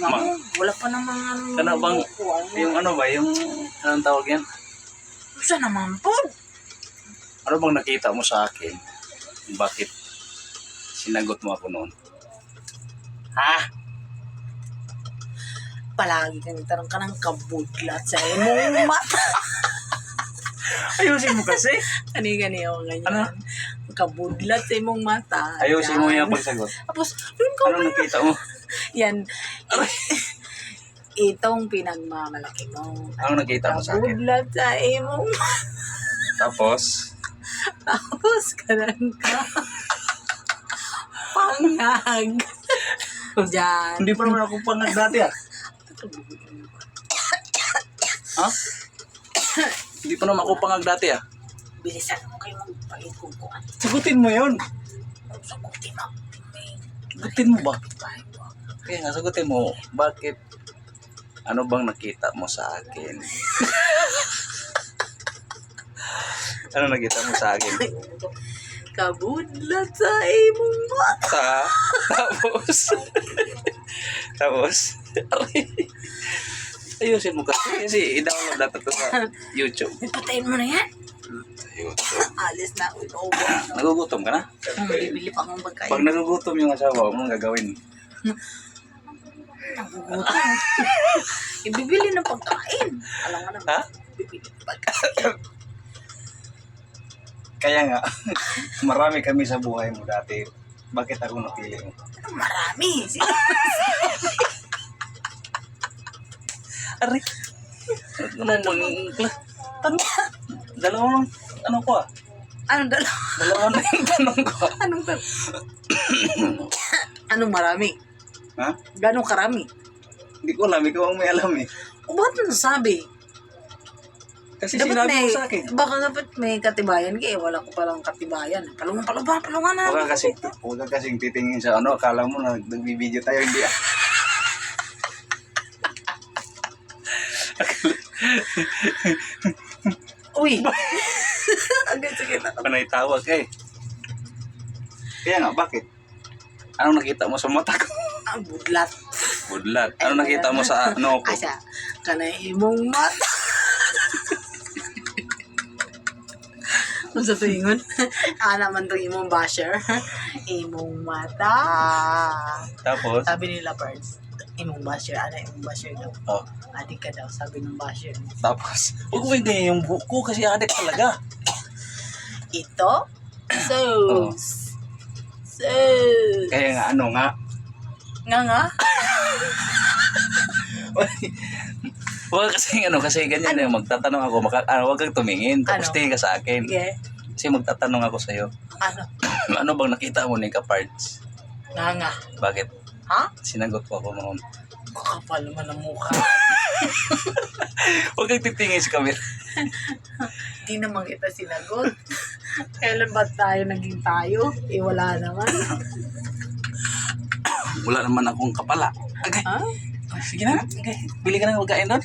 Ma- wala pa namang ano. Ano bang, ano. yung ano ba, yung, anong tawag yan? Siya naman po. Ano bang nakita mo sa akin? Bakit sinagot mo ako noon? Ha? Palagi kang tarang ka ng kabudlat sa imong mata. Ayusin mo kasi. Kani-gani ako ganyan. Ano? Kabudlat sa imong mata. Ayusin mo Yan. yung pagsagot. Tapos, yun ko Ano nakita mo? Yan. Itong pinagmamalaki mo. Ano nakita mo sa akin? Kabudlat sa imong Tapos, Tapos kanan ka. Pangag. Diyan. hindi pa naman ako pangag dati ah. Ha? hindi pa naman ako pangag dati ah. Bilisan mo kayo kuan. Sagutin mo yun. Sagutin mo. Sagutin mo ba? Kaya nga, sagutin mo. Bakit? Ano bang nakita mo sa akin? ano nakita mo sa akin? Kabudlat sa imong mata. Ta, tapos, tapos, ayusin mo kasi, kasi i-download natin to sa YouTube. Patayin mo na yan. YouTube. Alis na ako. Nagugutom ka na? Bibili pa akong pagkain. Pag nagugutom yung asawa mo, gagawin? Nagugutom. Ibibili ng pagkain. Alam mo naman. Ha? Bibili ng pagkain. Kaya nga, marami kami sa buhay mo dati. Bakit ako napili mo? Marami. Aray! Ano bang... Tanong, dalawang, ano ko ah? Anong dalawa? Dalawa na yung tanong ko. Anong dalawa? Anong marami? Ha? Ganong karami? Hindi ko alam, ikaw ang may alam eh. O bakit mo nasabi? Kasi Dapat sinabi may, mo sa akin. baka dapat may katibayan ka eh. Wala ko palang katibayan. Palungan, palungan, palungan na. Huwag ka kasing, huwag ka kasing titingin sa ano, akala mo na nagbibideo tayo, hindi ah. Uy! Agad sige na. Panay tawag eh. Kaya nga, bakit? Anong nakita mo sa mata ko? Ang budlat. Budlat. Ano nakita mo sa ano ko? Asa, kanay imong mata. Kung sa tuingon, ah naman itong imong basher. imong mata. Tapos, Sabi nila, Pards, imong basher, ano imong basher daw. oh, Adik ka daw, sabi ng basher. tapos, huwag mo yung ganyan yung buko kasi adik talaga. Ito, so, Oh. so, Kaya nga, ano nga, nga nga, Huwag kasi ano, kasi ganyan yung magtatanong ako, maka, ano, huwag kang tumingin, tapos Ano? tingin ka sa akin. yeah, Kasi magtatanong ako sa'yo, ano, ano bang nakita mo ni Kapards? nga nga, Bakit? Ha? Sinagot ko ako noon. Kakapal naman ang mukha. Huwag kang titingin sa camera. Di naman kita sinagot. Kailan ba tayo naging tayo? Eh, wala naman. Wala naman akong kapala. Okay. Ha? Sige na. Okay. Bili ka ng pagkain doon.